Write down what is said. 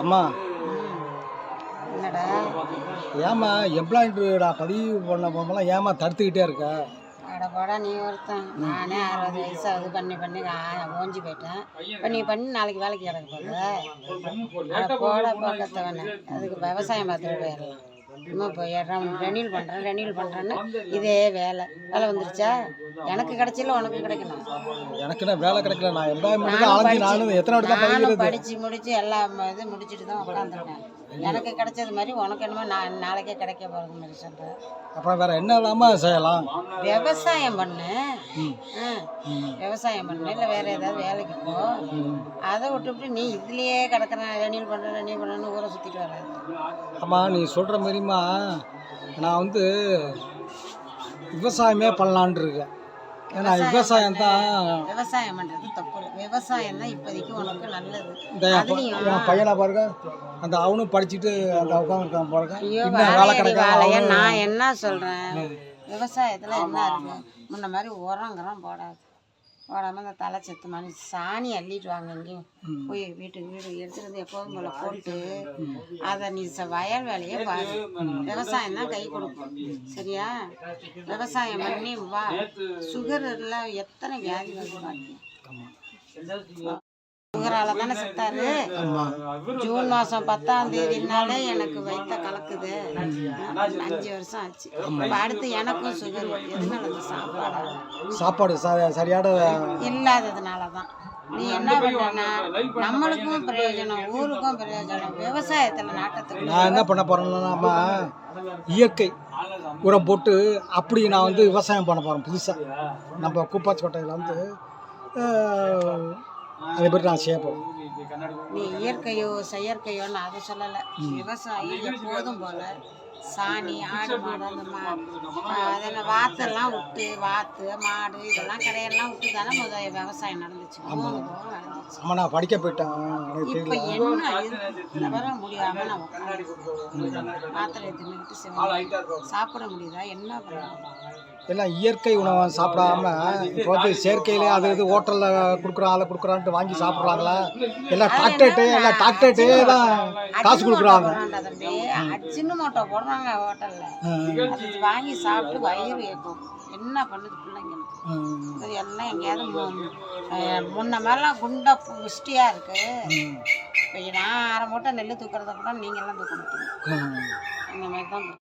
அம்மா. என்னடா? ஏம்மா எம்ப்ளாய்மெண்ட் நான் பதிவு பண்ண போகும்போதெல்லாம் ஏம்மா தடுத்துக்கிட்டே இருக்க? அட போடா நீ ஒருத்தன். நானே அறுபது வயசு அது பண்ணி பண்ணி ஓஞ்சி போயிட்டேன். இப்போ நீ பண்ணி நாளைக்கு வேலைக்கு கிடக்க போகுது அட போடா பக்கத்தவன. அதுக்கு விவசாயம் பார்த்துட்டு போயிடலாம். இன்னும் இப்போ ரெனியூல் பண்ணுறேன் ரெனியூல் பண்ணுறேன்னு இதே வேலை. வேலை வந்துருச்சா? எனக்கு கிடைச்சில உனக்கு கிடைக்கணும் எனக்கு என்ன வேலை கிடைக்கல. நான் எம்ப்ளாய்மெண்ட் அலைஞ்சு நானும் எத்தனை வாட்டி தான் நானும் படிச்சு முடிச்சு எல்லா இது முடிச்சுட்டு தான் உட்காந்துருக்கேன். எனக்கு கிடைச்சது மாதிரி உனக்கு என்னமோ நான் நாளைக்கே கிடைக்க போகிறது மாதிரி சொல்கிறேன் அப்புறம் வேற என்ன இல்லாமல் செய்யலாம்? விவசாயம் பண்ணு. விவசாயம் பண்ணு. இல்லை வேற ஏதாவது வேலைக்கு போ. அதை விட்டுவிட்டு நீ இதுலயே கிடக்குறேன் ரெனியூல் பண்ணுறேன் ரெனியூல் பண்ணுறேன்னு ஊரை சுற்றிட்டு வராது அம்மா நீ சொல்கிற மாதிரிம்மா நான் வந்து விவசாயமே பண்ணலான்ட்டு இருக்கேன். ஏன்னா விவசாயம் தான் விவசாயம் பண்ணுறது தப்பு. விவசாயம் தான் இப்போதைக்கு உனக்கு நல்லது. இந்த பையனை பாருங்க அந்த அவனும் படிச்சுட்டு அந்த உட்காந்துருக்கான் பாருங்க. ஐயோ வேலையா நான் என்ன சொல்கிறேன் விவசாயத்தில் என்ன இருக்கு? முன்ன மாதிரி உரங்கிறோம் போடாது. போடாமல் இந்த தலை செத்து மணி சாணி அள்ளிட்டு வாங்க எங்கேயும். போய் வீட்டுக்கு வீடு எடுத்துட்டு வந்து எப்போதும் போல போட்டு அதை நீ ச- வயல் வேலையே பாரு. விவசாயம் தான் கை கொடுக்கும். சரியா? விவசாயம் பண்ணி வா. சுகர் இல்லை எத்தனை வியாதி வந்து பாருங்க சுகரால தானே செத்தாரு. ஜூன் மாசம் பத்தாம் தேதினாலே எனக்கு வயித்த கலக்குது. அஞ்சு வருஷம் ஆச்சு. அடுத்து எனக்கும் சுகர் எதனால இந்த சாப்பாடு? சாப்பாடு சரியான இல்லாததுனால தான். நீ என்ன பண்றனா நம்மளுக்கும் பிரயோஜனம் ஊருக்கும் பிரயோஜனம் விவசாயத்துல நாட்டத்துக்கு நான் என்ன பண்ண போறேன்னா நம்ம இயற்கை உரம் போட்டு அப்படி நான் வந்து விவசாயம் பண்ண போறேன் புதுசாக நம்ம கூப்பாச்சிக்கோட்டையில் வந்து அதே மாதிரி நான் போகிறேன் நீ இயற்கையோ செயற்கையோன்னு அதை சொல்லலை. விவசாயி எப்போதும் போல சாணி ஆடு மாடு அந்த மா அதில் வாத்தெல்லாம் விட்டு வாத்து மாடு இதெல்லாம் கடையெல்லாம் விட்டு தானே முதல் விவசாயம் நடந்துச்சு. அம்மா நான் படிக்க போயிட்டேன். இப்போ என்ன இது தவிர முடியாம நான் உட்காந்து மாத்திரை தின்னுக்கிட்டு சாப்பிட முடியுதா? என்ன பண்ணலாம் எல்லாம் இயற்கை உணவை சாப்பிடாம இப்போ வந்து செயற்கையிலே அது இது ஹோட்டலில் கொடுக்குறான் அதை கொடுக்குறான்ட்டு வாங்கி சாப்பிட்றாங்களா எல்லாம் டாக்டரேட்டு எல்லாம் டாக்டர்கிட்டே தான் காசு கொடுக்குறாங்க தம்பி அஜின்னு மோட்டோ போடுறாங்க ஹோட்டலில் வாங்கி சாப்பிட்டு வயிறு ஏற்கும் என்ன பண்ணுது பிள்ளைங்களுக்கு எல்லாம் எங்கேயாவது முன்ன மாதிரிலாம் குண்டா புஷ்டியாக இருக்குது இப்போ நான் அரை மூட்டை நெல் தூக்கிறத கூட நீங்கள்லாம் தூக்க முடியும் இந்த மாதிரி தான்